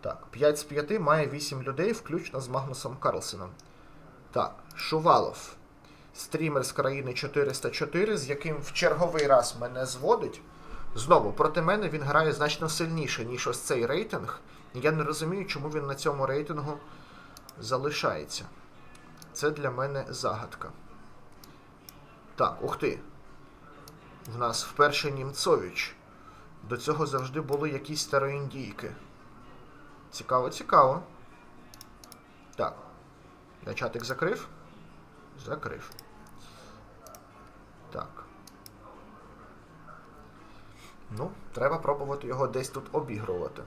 Так, 5 з 5 має 8 людей, включно з Магнусом Карлсеном. Так, Шувалов. Стрімер з країни 404, з яким в черговий раз мене зводить. Знову, проти мене він грає значно сильніше, ніж ось цей рейтинг. Я не розумію, чому він на цьому рейтингу залишається. Це для мене загадка. Так, ух ти. В нас вперше Німцович. До цього завжди були якісь староіндійки. Цікаво, цікаво. Так. Я чатик закрив? Закрив. Так. Ну, треба пробувати його десь тут обігрувати.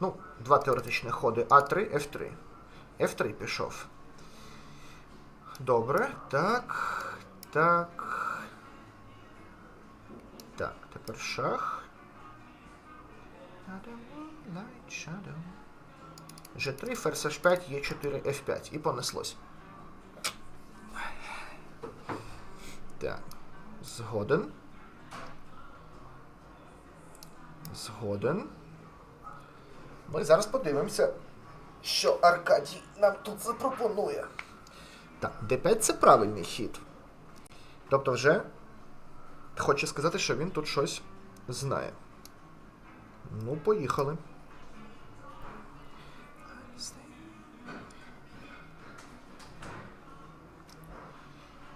Ну, два теоретичні ходи А3, F3. F3 пішов. Добре. Так. Так. Так, тепер шах. G3, ферзь H5, Е4, F5. І понеслось. Так. Згоден. Згоден. І зараз подивимося, що Аркадій нам тут запропонує. Так, D5 це правильний хід. Тобто вже хоче сказати, що він тут щось знає. Ну, поїхали.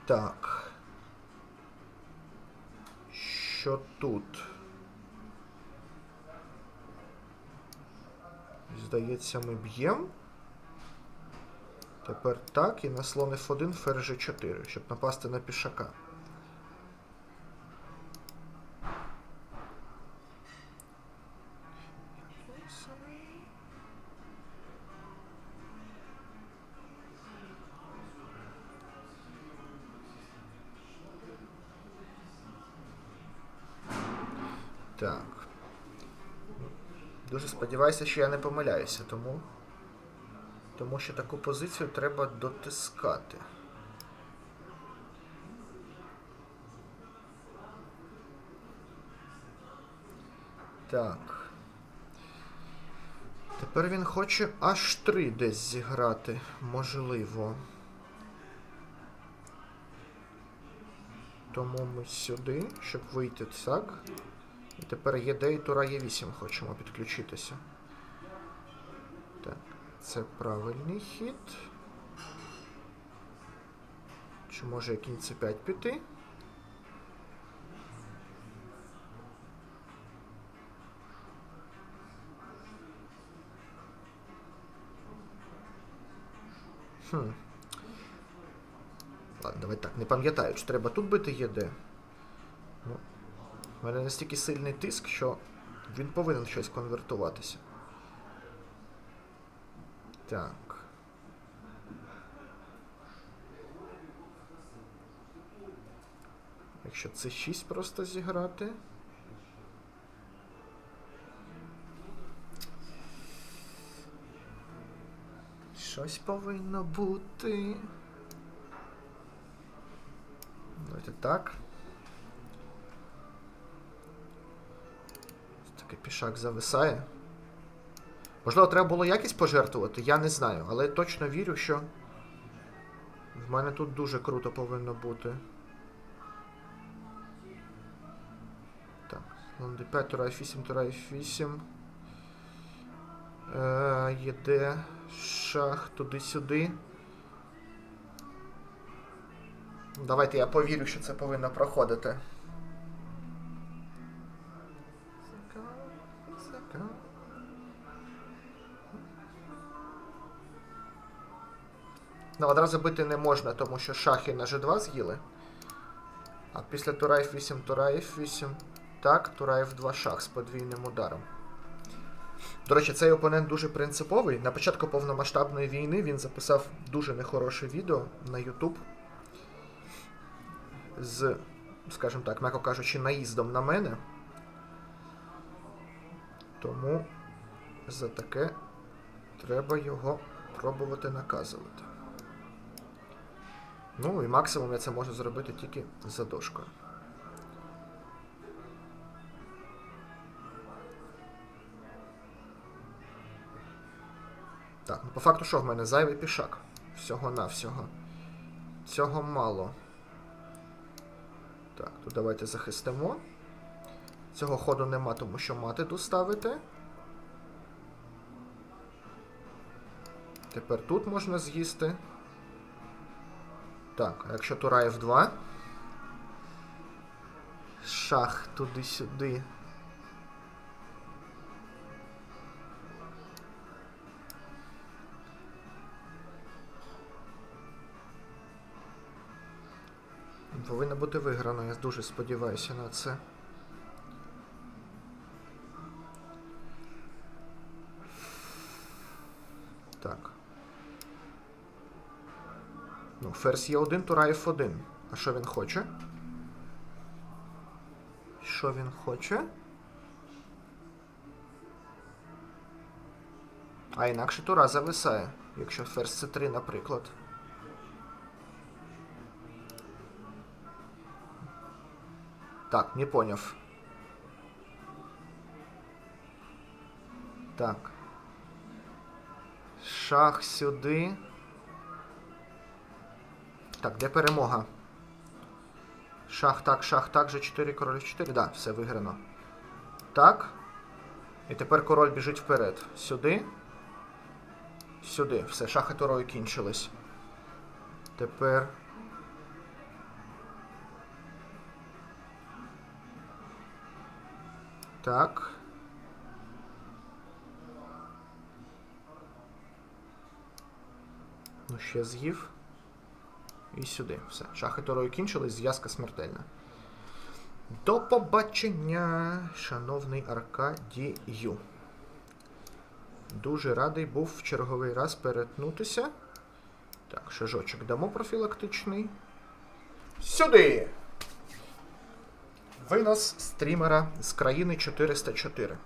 Так. Що тут? Здається, ми б'ємо. Тепер так, і на слон F1 ферзь G4, щоб напасти на пішака. Так. Дуже сподіваюся, що я не помиляюся, тому. Тому що таку позицію треба дотискати. Так. Тепер він хоче аж 3 десь зіграти. Можливо. Тому ми сюди, щоб вийти так. І тепер є Д і Тура Є8 хочемо підключитися. Так, це правильний хід. Чи може кінь С5 піти? Хм. Ладно, давай так, не пам'ятаю, чи треба тут бити ЄД. У мене настільки сильний тиск, що він повинен щось конвертуватися. Так. Якщо це 6 просто зіграти. Щось повинно бути. Давайте так. Такий пішак зависає. Можливо, треба було якість пожертвувати, я не знаю, але точно вірю, що в мене тут дуже круто повинно бути. Так, слон d5, тура f8, тура f8. Е, Єде шах туди-сюди. Давайте я повірю, що це повинно проходити. Ну, одразу бити не можна, тому що шахи на G2 з'їли. А після тура F8, тура F8. Так, тура F2 шах з подвійним ударом. До речі, цей опонент дуже принциповий. На початку повномасштабної війни він записав дуже нехороше відео на YouTube з, скажімо так, м'яко кажучи, наїздом на мене. Тому за таке треба його пробувати наказувати. Ну і максимум я це можу зробити тільки за дошкою. Так, ну по факту що в мене зайвий пішак. Всього-навсього. Цього мало. Так, тут давайте захистимо. Цього ходу нема, тому що мати тут ставити. Тепер тут можна з'їсти. Так, а якщо тура F2. Шах туди-сюди. Повинна бути виграно, я дуже сподіваюся на це. Так. Ну, ферзь є 1, тура F1. А що він хоче? Що він хоче? А інакше тура зависає, якщо ферзь C3, наприклад. Так, не поняв. Так. Шах сюди. Так, де перемога? Шах так, шах так, же 4, король 4. Да, все виграно. Так. І тепер король біжить вперед. Сюди. Сюди. Все, шахи турою кінчились. Тепер. Так. Ну, ще з'їв. І сюди. Все. Шахи турою кінчились, зв'язка смертельна. До побачення, шановний Аркадію. Дуже радий був в черговий раз перетнутися. Так, шажочок дамо профілактичний. Сюди! Винос стрімера з країни 404.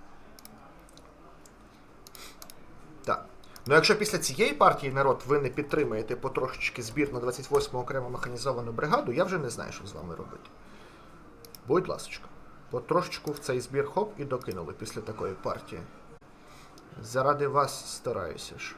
Так. Ну, якщо після цієї партії народ ви не підтримаєте потрошечки збір на 28-му окрему механізовану бригаду, я вже не знаю, що з вами робити. Будь ласочка, потрошечку в цей збір хоп і докинули після такої партії. Заради вас стараюся ж.